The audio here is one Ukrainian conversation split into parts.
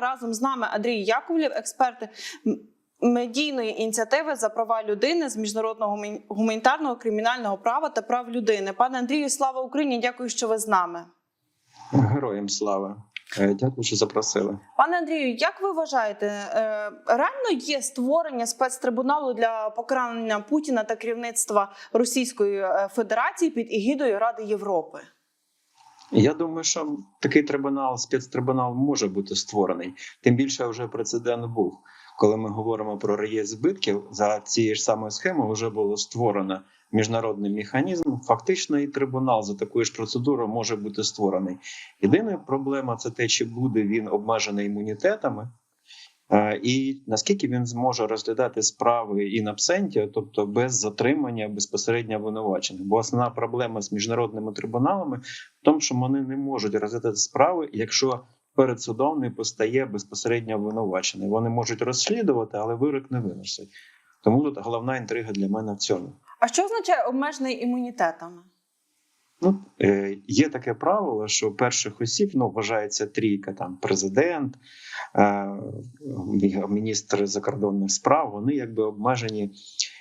Разом з нами Андрій Яковлів, експерт медійної ініціативи за права людини з міжнародного гуманітарного кримінального права та прав людини. Пане Андрію, слава Україні! Дякую, що ви з нами. Героям слава. Е, Дякую, що запросили. Пане Андрію, як ви вважаєте, е, реально є створення спецтрибуналу для покарання Путіна та керівництва Російської е, Федерації під егідою Ради Європи? Я думаю, що такий трибунал, спецтрибунал може бути створений. Тим більше вже прецедент був. Коли ми говоримо про реєстр збитків, за цією ж самою схемою вже було створено міжнародний механізм. Фактично, і трибунал за такою ж процедурою може бути створений. Єдина проблема це те, чи буде він обмежений імунітетами. І наскільки він зможе розглядати справи in absentia, тобто без затримання безпосередньо обвинувачених. Бо основна проблема з міжнародними трибуналами в тому, що вони не можуть розглядати справи, якщо перед судом не постає безпосередньо обвинувачений. Вони можуть розслідувати, але вирок не виносять. Тому тут головна інтрига для мене в цьому. А що означає обмежений імунітетами? Ну, е, є таке правило, що перших осіб ну, вважається трійка: там президент, е, міністр закордонних справ. Вони якби обмежені,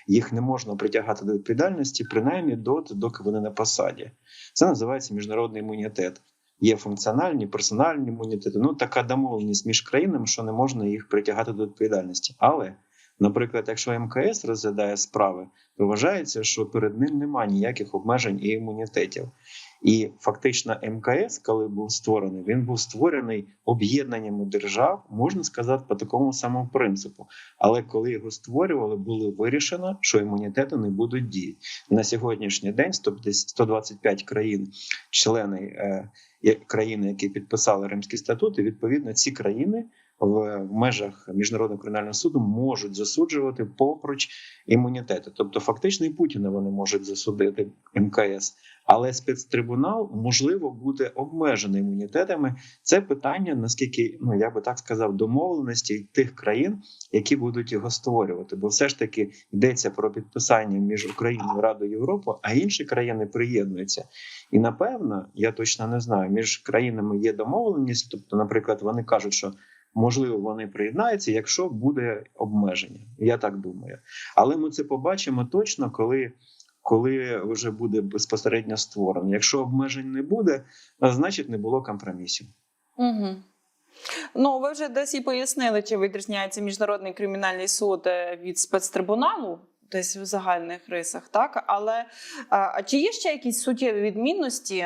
їх не можна притягати до відповідальності, принаймні доти, доки вони на посаді. Це називається міжнародний імунітет. Є функціональні, персональні імунітети. Ну така домовленість між країнами, що не можна їх притягати до відповідальності. Але, наприклад, якщо МКС розглядає справи, то вважається, що перед ним немає ніяких обмежень і імунітетів. І фактично МКС, коли був створений, він був створений об'єднаннями держав, можна сказати, по такому самому принципу. Але коли його створювали, було вирішено, що імунітети не будуть діяти на сьогоднішній день. 150 125 країн, члени е, країни, які підписали Римський статут, і відповідно ці країни в межах міжнародного кримінального суду можуть засуджувати попруч імунітету. Тобто, фактично і Путіна вони можуть засудити МКС. Але спецтрибунал можливо буде обмежений імунітетами. Це питання, наскільки ну я би так сказав, домовленості тих країн, які будуть його створювати. Бо все ж таки йдеться про підписання між Україною Радою Європи, а інші країни приєднуються. І напевно, я точно не знаю, між країнами є домовленість. Тобто, наприклад, вони кажуть, що можливо вони приєднаються, якщо буде обмеження. Я так думаю. Але ми це побачимо точно, коли. Коли вже буде безпосередньо створено. Якщо обмежень не буде, значить не було компромісів. Угу. Ну, ви вже десь і пояснили, чи відрізняється міжнародний кримінальний суд е, від спецтрибуналу, десь в загальних рисах, так? Але а чи є ще якісь суттєві відмінності?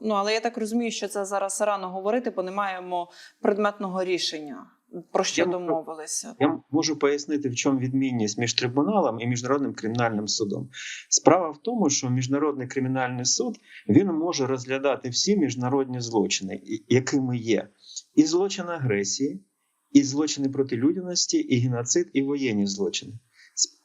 Ну, але я так розумію, що це зараз рано говорити, бо не маємо предметного рішення, про що Я можу- домовилися. Я можу пояснити, в чому відмінність між трибуналом і міжнародним кримінальним судом. Справа в тому, що міжнародний кримінальний суд він може розглядати всі міжнародні злочини, якими є і злочин агресії, і злочини проти людяності, і геноцид, і воєнні злочини.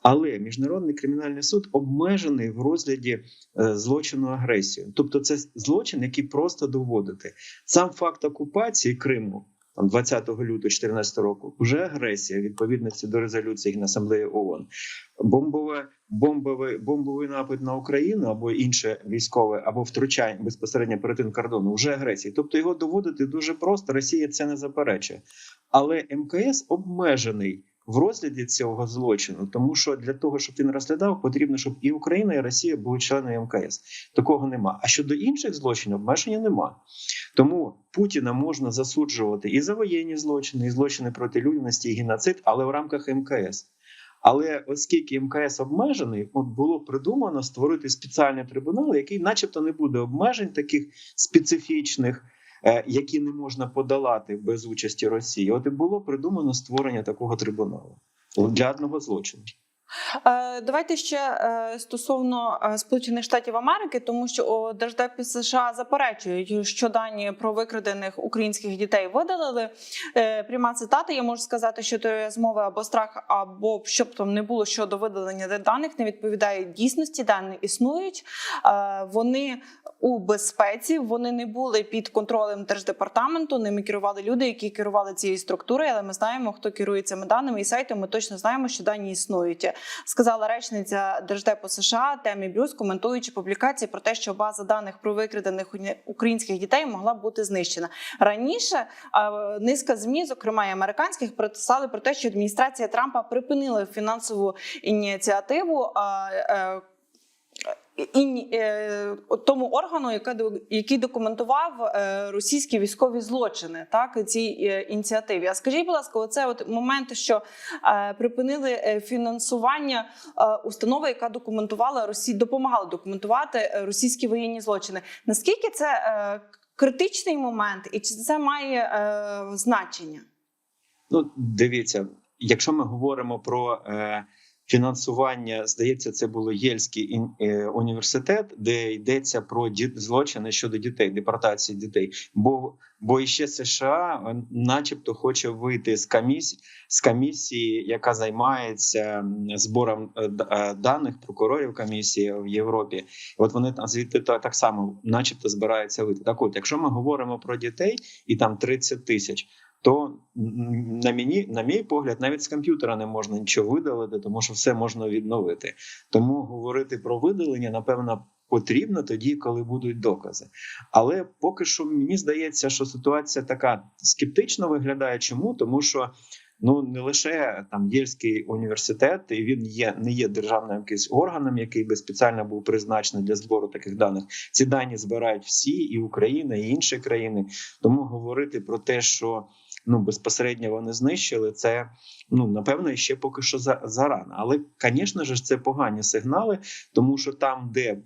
Але міжнародний кримінальний суд обмежений в розгляді е, злочину агресії, тобто це злочин, який просто доводити. Сам факт окупації Криму 20 лютого 2014 року вже агресія відповідності до резолюції Генасамблеї ООН. Бомбове, бомбовий, бомбовий напад на Україну або інше військове, або втручання безпосередньо перетин кордону вже агресії. Тобто його доводити дуже просто. Росія це не заперечує. Але МКС обмежений в розгляді цього злочину, тому що для того, щоб він розглядав, потрібно, щоб і Україна, і Росія були членами МКС. Такого нема. А щодо інших злочинів, обмеження нема. Тому Путіна можна засуджувати і за воєнні злочини, і злочини проти людяності, і геноцид, але в рамках МКС. Але оскільки МКС обмежений, от було придумано створити спеціальний трибунал, який, начебто, не буде обмежень таких специфічних, які не можна подолати без участі Росії. От і було придумано створення такого трибуналу для одного злочину. Е, Давайте ще е, стосовно е, Сполучених Штатів Америки, тому що Держдепі США заперечують, що дані про викрадених українських дітей видалили. Пряма цитата. Я можу сказати, що теорія змови або страх, або щоб там не було щодо видалення даних, не відповідає дійсності. Дані існують. Вони у безпеці, вони не були під контролем держдепартаменту. Ними керували люди, які керували цією структурою. Але ми знаємо, хто керує цими даними і сайтом. Ми точно знаємо, що дані існують. Сказала речниця Держдепу США Темі Брюс, коментуючи публікації про те, що база даних про викрадених українських дітей могла бути знищена раніше. е, Низка змі, зокрема і американських, писали про те, що адміністрація Трампа припинила фінансову ініціативу. І е, тому органу, до- який документував е, російські військові злочини, так цій е, ініціативі. А скажіть, будь ласка, оце от момент, що е, припинили е, фінансування е, установи, яка документувала Росі, допомагала документувати е, російські воєнні злочини. Наскільки це е, критичний момент, і чи це має е, значення? Ну, дивіться, якщо ми говоримо про е, фінансування, здається, це було Єльський е, університет, де йдеться про злочини щодо дітей, депортації дітей. Бо бо іще США, е, начебто, хоче вийти з комісії, з комісії, яка займається збором е, даних прокурорів комісії в Європі. От вони там звідти та- так само, начебто, збираються вийти. Так, от, якщо ми говоримо про дітей, і там 30 тисяч то на мені, на мій погляд, навіть з комп'ютера не можна нічого видалити, тому що все можна відновити. Тому говорити про видалення, напевно, потрібно тоді, коли будуть докази. Але поки що мені здається, що ситуація така скептично виглядає. Чому? Тому що. Ну не лише там Єльський університет, і він є не є державним якийсь органом, який би спеціально був призначений для збору таких даних. Ці дані збирають всі, і Україна, і інші країни. Тому говорити про те, що ну безпосередньо вони знищили, це ну напевно ще поки що за зарано. Але, звісно ж, це погані сигнали, тому що там, де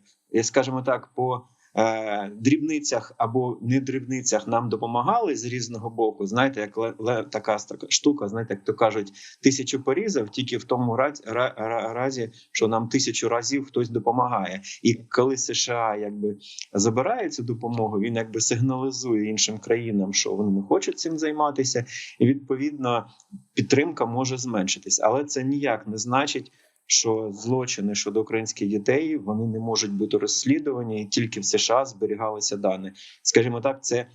скажімо так, по е, дрібницях або не дрібницях нам допомагали з різного боку. Знаєте, як ле, така штука, знаєте, як то кажуть, тисячу порізав, тільки в тому разі, ра, ра- разі, що нам тисячу разів хтось допомагає. І коли США якби забирає цю допомогу, він якби сигналізує іншим країнам, що вони не хочуть цим займатися, і відповідно підтримка може зменшитись. Але це ніяк не значить. Що злочини щодо українських дітей вони не можуть бути розслідувані, і тільки в США зберігалися дані. Скажімо так, це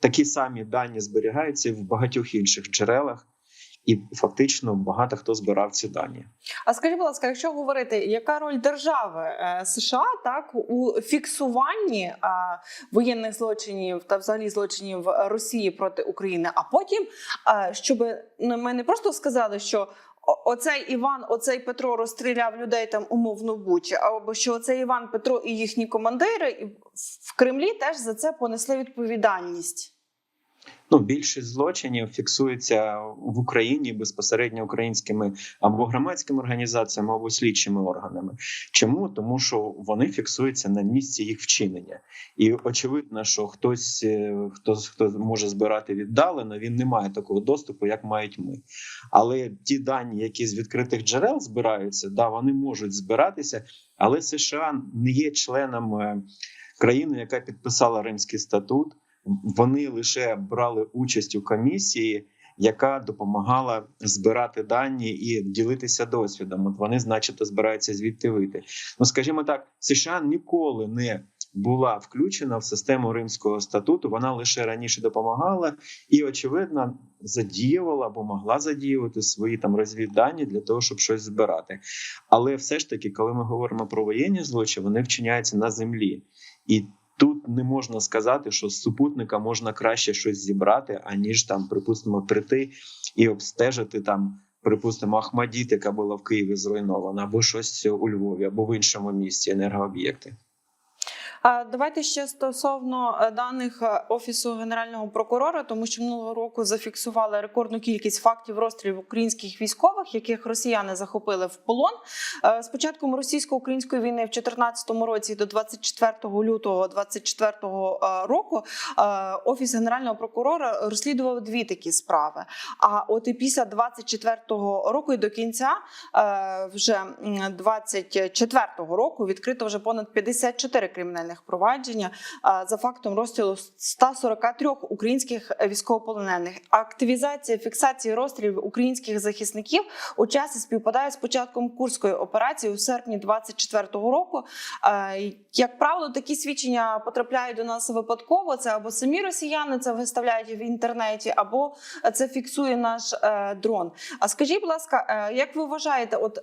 такі самі дані зберігаються в багатьох інших джерелах, і фактично багато хто збирав ці дані. А скажіть, будь ласка, якщо говорити, яка роль держави е, США так у фіксуванні е, воєнних злочинів та взагалі злочинів Росії проти України, а потім, е, щоб ми не просто сказали, що. Оцей Іван, оцей Петро розстріляв людей там умовно Бучі, або що оцей Іван Петро і їхні командири в Кремлі теж за це понесли відповідальність. Ну, більшість злочинів фіксується в Україні безпосередньо українськими або громадськими організаціями, або слідчими органами. Чому? Тому що вони фіксуються на місці їх вчинення, і очевидно, що хтось, е, хто хто може збирати віддалено, він не має такого доступу, як мають ми. Але ті дані, які з відкритих джерел збираються, да, вони можуть збиратися, але США не є членом е, країни, яка підписала Римський статут вони лише брали участь у комісії, яка допомагала збирати дані і ділитися досвідом. От вони, значить, збираються звідти вийти. Ну, скажімо так, США ніколи не була включена в систему Римського статуту. Вона лише раніше допомагала і, очевидно, задіювала або могла задіювати свої там розвіддані для того, щоб щось збирати. Але все ж таки, коли ми говоримо про воєнні злочини, вони вчиняються на землі і. Тут не можна сказати, що з супутника можна краще щось зібрати, аніж там, припустимо, прийти і обстежити там, припустимо, Ахмадіт, яка була в Києві зруйнована, або щось у Львові, або в іншому місті енергооб'єкти. Давайте ще стосовно е, даних е, офісу генерального прокурора, тому що минулого року зафіксували рекордну кількість фактів розстрілів українських військових, яких росіяни захопили в полон. Е, З початком російсько-української війни в 2014 році до 24 лютого 2024 року е, офіс генерального прокурора розслідував дві такі справи. А от і після 24 року і до кінця е, вже м, 24 року відкрито вже понад 54 кримінальних провадження е, за фактом розстрілу 143 українських військовополонених. Активізація фіксації розстрілів українських захисників у часі співпадає з початком курської операції у серпні 24 року. Е, Як правило, такі свідчення потрапляють до нас випадково. Це або самі росіяни це виставляють в інтернеті, або це фіксує наш е, дрон. А скажіть, будь ласка, е, як ви вважаєте, от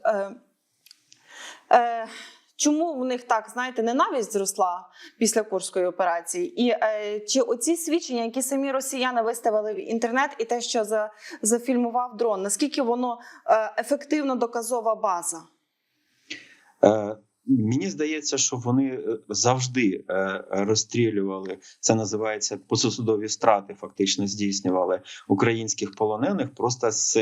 Чому в них так знаєте ненависть зросла після курської операції? І е, чи оці свідчення, які самі росіяни виставили в інтернет, і те, що за, зафільмував дрон, наскільки воно е, ефективно доказова база? Е, Мені здається, що вони е, завжди е, розстрілювали. Це називається посусудові страти, фактично здійснювали українських полонених просто з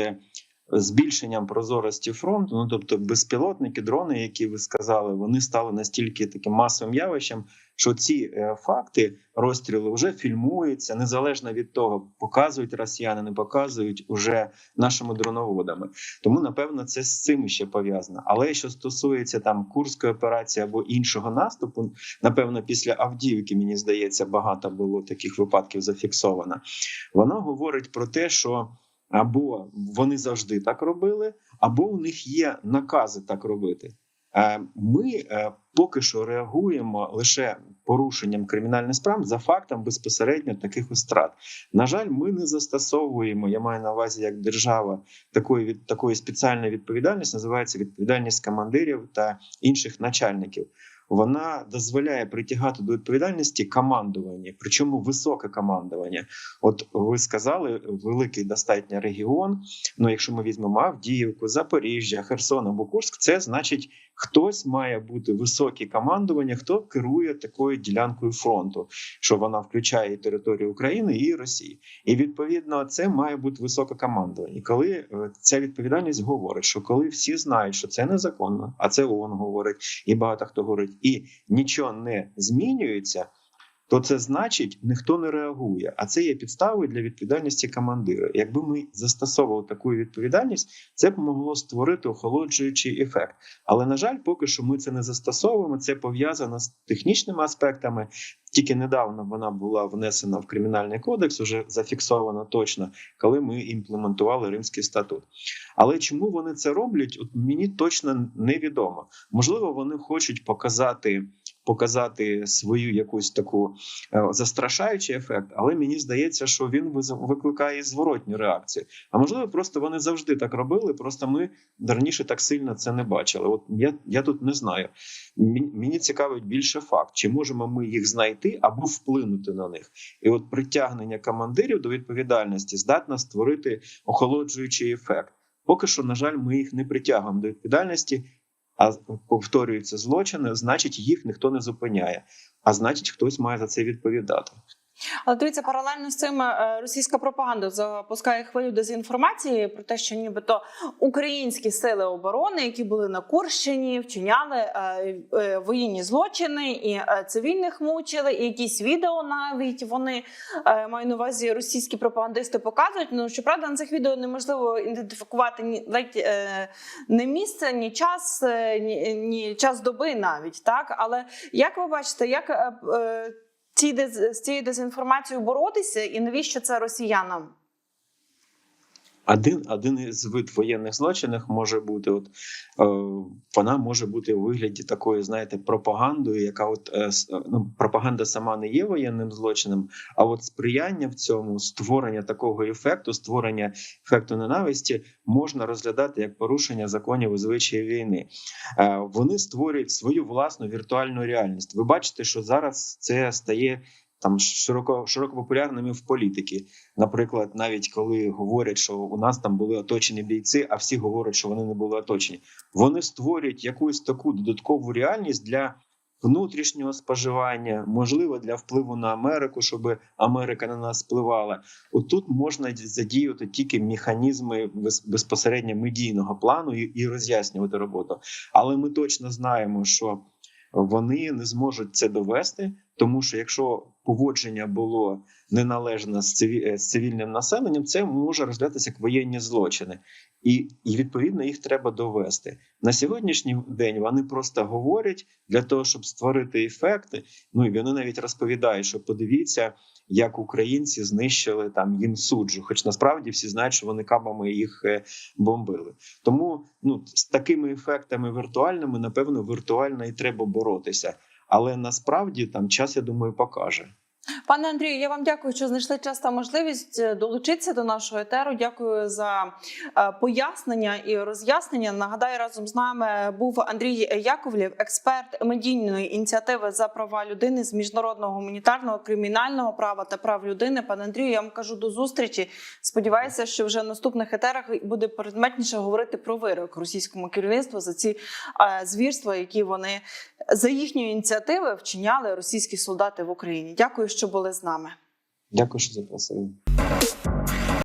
збільшенням прозорості фронту. Ну тобто, безпілотники, дрони, які ви сказали, вони стали настільки таким масовим явищем, що ці е, факти розстрілу вже фільмуються незалежно від того, показують росіяни, не показують уже нашими дроноводами. Тому напевно це з цим ще пов'язано. Але що стосується там курської операції або іншого наступу, напевно, після Авдіївки, мені здається, багато було таких випадків зафіксовано. Воно говорить про те, що або вони завжди так робили, або у них є накази так робити. Е, Ми е, поки що реагуємо лише порушенням кримінальних справ за фактом безпосередньо таких страт. На жаль, ми не застосовуємо. Я маю на увазі як держава такої від такої спеціальної відповідальності, називається відповідальність командирів та інших начальників. Вона дозволяє притягати до відповідальності командування, причому високе командування. От ви сказали, великий достатньо регіон. Ну, якщо ми візьмемо Авдіївку, Запоріжжя, Херсон або Курськ, це значить, хтось має бути високе командування, хто керує такою ділянкою фронту, що вона включає і територію України і Росії. І відповідно це має бути високе командування. І коли е, ця відповідальність говорить, що коли всі знають, що це незаконно, а це ООН говорить, і багато хто говорить, і нічого не змінюється. То це значить, ніхто не реагує, а це є підставою для відповідальності командира. Якби ми застосовували таку відповідальність, це б могло створити охолоджуючий ефект. Але на жаль, поки що ми це не застосовуємо. Це пов'язано з технічними аспектами. Тільки недавно вона була внесена в кримінальний кодекс, уже зафіксовано точно, коли ми імплементували Римський статут. Але чому вони це роблять? От мені точно невідомо. Можливо, вони хочуть показати. Показати свою якусь таку е, застрашаючий ефект, але мені здається, що він викликає зворотню реакцію. А можливо, просто вони завжди так робили. Просто ми раніше так сильно це не бачили. От я, я тут не знаю. Мені цікавить більше факт, чи можемо ми їх знайти або вплинути на них. І от притягнення командирів до відповідальності здатна створити охолоджуючий ефект. Поки що, на жаль, ми їх не притягуємо до відповідальності, а повторюються злочини, значить, їх ніхто не зупиняє. А значить, хтось має за це відповідати. Але дивіться, паралельно з цим е, російська пропаганда запускає хвилю дезінформації про те, що нібито українські сили оборони, які були на Курщині, вчиняли е, е, воєнні злочини і цивільних мучили, і якісь відео навіть вони маю на увазі російські пропагандисти показують. Ну щоправда, на цих відео неможливо ідентифікувати ні ледь не місце, ні час, ні, ні час доби навіть так. Але як ви бачите, як дез- з цією дезінформацією боротися, і навіщо це росіянам? Один, один із вид воєнних злочинів може бути, от е, вона може бути у вигляді такої, знаєте, пропагандою, яка от е, е, ну, пропаганда сама не є воєнним злочином, а от сприяння в цьому створення такого ефекту, створення ефекту ненависті можна розглядати як порушення законів і звичаїв війни. Е, вони створюють свою власну віртуальну реальність. Ви бачите, що зараз це стає. Там широко широко популярними в політики. Наприклад, навіть коли говорять, що у нас там були оточені бійці, а всі говорять, що вони не були оточені. Вони створюють якусь таку додаткову реальність для внутрішнього споживання, можливо, для впливу на Америку, щоб Америка на нас впливала. От тут можна задіяти тільки механізми безпосередньо медійного плану і роз'яснювати роботу. Але ми точно знаємо, що вони не зможуть це довести, тому що якщо поводження було неналежне з е, цивільним населенням, це може розглядатися як воєнні злочини, і, і відповідно їх треба довести на сьогоднішній день. Вони просто говорять для того, щоб створити ефекти. Ну і вони навіть розповідають, що подивіться, як українці знищили там їм суджу, хоч насправді всі знають, що вони кабами їх е, бомбили. Тому ну з такими ефектами віртуальними, напевно, віртуально і треба боротися. Але насправді там час, я думаю, покаже. Пане Андрію, я вам дякую, що знайшли час та можливість е, долучитися до нашого етеру. Дякую за е, пояснення і роз'яснення. Нагадаю, разом з нами був Андрій Яковлєв, експерт медійної ініціативи за права людини з міжнародного гуманітарного кримінального права та прав людини. Пане Андрію, я вам кажу до зустрічі. Сподіваюся, що вже в наступних етерах буде предметніше говорити про вирок російському керівництву за ці е, звірства, які вони за їхньої ініціативи вчиняли російські солдати в Україні. Дякую, що були з нами. Дякую, що запросили.